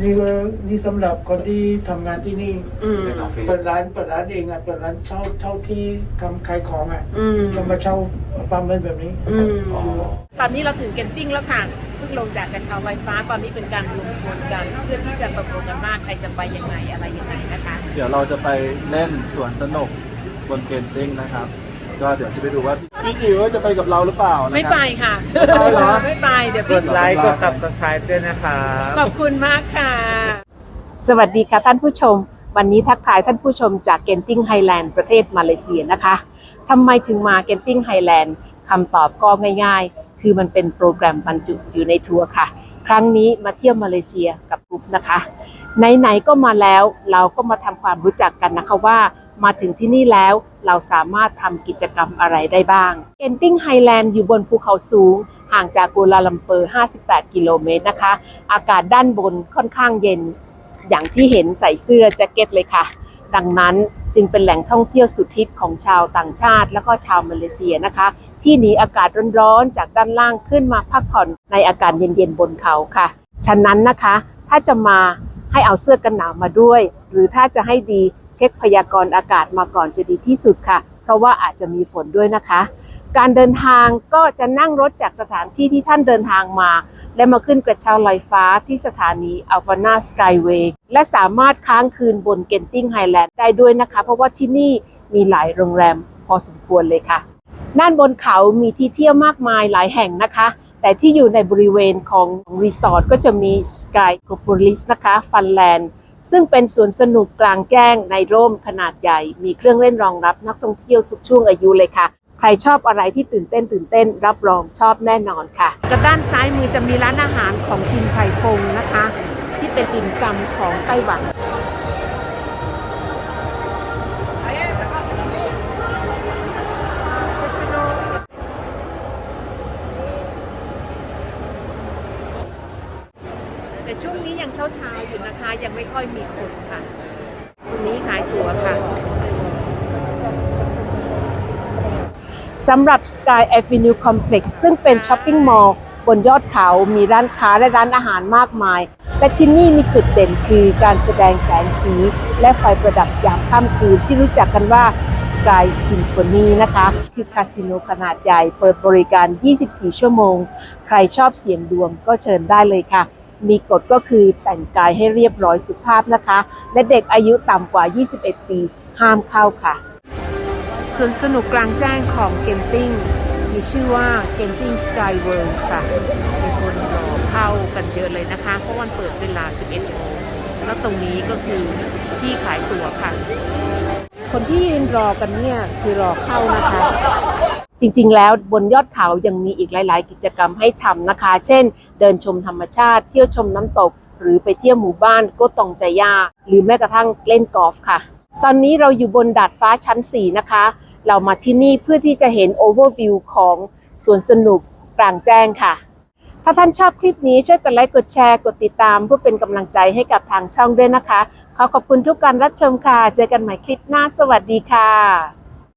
นี่ก็นี่สำหรับคนที่ทำงานที่นี่อืมเป็นออฟฟิศเปิดร้านเปิดร้านเองอะเปิดร้านเช่าเช่าที่ทำขายของอะอืมก็มาเช่าปั๊มเป็นแบบนี้ อืมอ๋อตอนนี้เราถึงเกนติ้งแล้วค่ะเพิ่งลงจากกระเช้าไฟฟ้าตอนนี้เป็นการรวมตัวกันเพื่อที่จะตกลงกันว่าใครจะไปยังไงอะไรยังไงนะคะ เดี๋ยวเราจะไปเล่นสวนสนุกบนเกนติ้งนะครับ ก็เดี๋ยวจะไปดูว่าพี่อิ๋วจะไปกับเราหรือเปล่านะไม่ครัไปค่ะไม่ไปเหรอ ไม่ไปเดี๋ยวกพี่ดไลค์กดครับ subscribe ด้วยนะครับ ขอบคุณมากค่ะ สวัสดีค่ะท่านผู้ชม วันนี้ทักทายท่านผู้ชมจากเกนติ้งไฮแลนด์ประเทศมาเลเซียนะคะทำไมถึงมาเกนติ้งไฮแลนด์คำตอบก็ง่ายๆ คือมันเป็นโปรแกรมบรรจุอยู่ในทัวร์ค่ะ ครั้งนี้มาเที่ยวมาเลเซียกับกรุ๊ปนะคะ ไหนๆก็มาแล้วเราก็มาทำความรู้จักกันนะคะว่า มาถึงที่นี่แล้วเราสามารถทำกิจกรรมอะไรได้บ้างเกนติ้งไฮแลนด์อยู่บนภูเขาสูง ห่างจากกัวลาลัมเปอร์ 58 กิโลเมตรนะคะ อากาศด้านบนค่อนข้างเย็น อย่างที่เห็นใส่เสื้อแจ็คเก็ตเลยค่ะ ดังนั้นจึงเป็นแหล่งท่องเที่ยวสุดฮิตของชาวต่างชาติ และก็ชาวมาเลเซียนะคะ ที่หนีอากาศร้อนๆจากด้านล่างขึ้นมาพักผ่อนในอากาศเย็นๆบนเขาค่ะ ฉะนั้นนะคะ ถ้าจะมา ให้เอาเสื้อกันหนาวมาด้วย หรือถ้าจะให้ดีเช็คพยากรณ์อากาศมาก่อนจะดีที่สุดค่ะ เพราะว่าอาจจะมีฝนด้วยนะคะ การเดินทางก็จะนั่งรถจากสถานที่ที่ท่านเดินทางมา และมาขึ้นกระเช้าลอยฟ้าที่สถานีอัลฟานาสกายเวย์และสามารถค้างคืนบนเกนติงไฮแลนด์ได้ด้วยนะคะ เพราะว่าที่นี่มีหลายโรงแรมพอสมควรเลยค่ะด้านบนเขามีที่เที่ยวมากมายหลายแห่งนะคะ แต่ที่อยู่ในบริเวณของรีสอร์ทก็จะมี Sky c o p o l i s นะคะฟันแลนด์ซึ่งเป็นสวนสนุกกลางแจ้งในร่มขนาดใหญ่ มีเครื่องเล่นรองรับนักท่องเที่ยวทุกช่วงอายุเลยค่ะ ใครชอบอะไรที่ตื่นเต้นตื่นเต้น รับรองชอบแน่นอนค่ะกระด้านซ้ายมือจะมีร้านอาหารของทิมไทฟงนะคะ ที่เป็นติ่มซำของไต้หวัน แต่ช่วงนี้ยังเช้าเช้าอยู่นะคะ ยังไม่ค่อยมีคนค่ะตรงนี้ขายตั๋วค่ะสำหรับ Sky Avenue Complex ซึ่งเป็นช้อปปิ้งมอลล์บนยอดเขา มีร้านค้าและร้านอาหารมากมาย และที่นี่มีจุดเด่นคือการแสดงแสงสี และไฟประดับยามค่ำคืนที่รู้จักกันว่า Sky Symphony นะคะ คือคาสิโนขนาดใหญ่เปิดบริการ 24 ชั่วโมง ใครชอบเสียงดวงก็เชิญได้เลยค่ะ มีกฎก็คือแต่งกายให้เรียบร้อยสุภาพนะคะ และเด็กอายุต่ำกว่า 21 ปีห้ามเข้าค่ะสวนสนุกกลางแจ้งของเกนติ้งมีชื่อว่าเกนติ้งสกายเวิลด์ค่ะ มีคนรอเข้ากันเยอะเลยนะคะ เพราะวันเปิดเวลา 11โมงแล้วตรงนี้ก็คือที่ขายตั๋วค่ะ คนที่ยืนรอกันเนี่ยคือรอเข้านะคะ จริงๆ แล้วบนยอดเขายังมีอีกหลาย ๆ กิจกรรมให้ทำนะคะ เช่น เดินชมธรรมชาติ เที่ยวชมน้ำตก หรือไปเที่ยวหมู่บ้านโกตองจายา หรือแม้กระทั่งเล่นกอล์ฟค่ะ ตอนนี้เราอยู่บนดาดฟ้าชั้น 4 นะคะ เรามาที่นี่เพื่อที่จะเห็นโอเวอร์วิวของสวนสนุกกลางแจ้งค่ะ ถ้าท่านชอบคลิปนี้ช่วยกดไลค์กดแชร์กดติดตาม เพื่อเป็นกำลังใจให้กับทางช่องด้วยนะคะ ขอขอบคุณทุกการรับชมค่ะ เจอกันใหม่คลิปหน้า สวัสดีค่ะ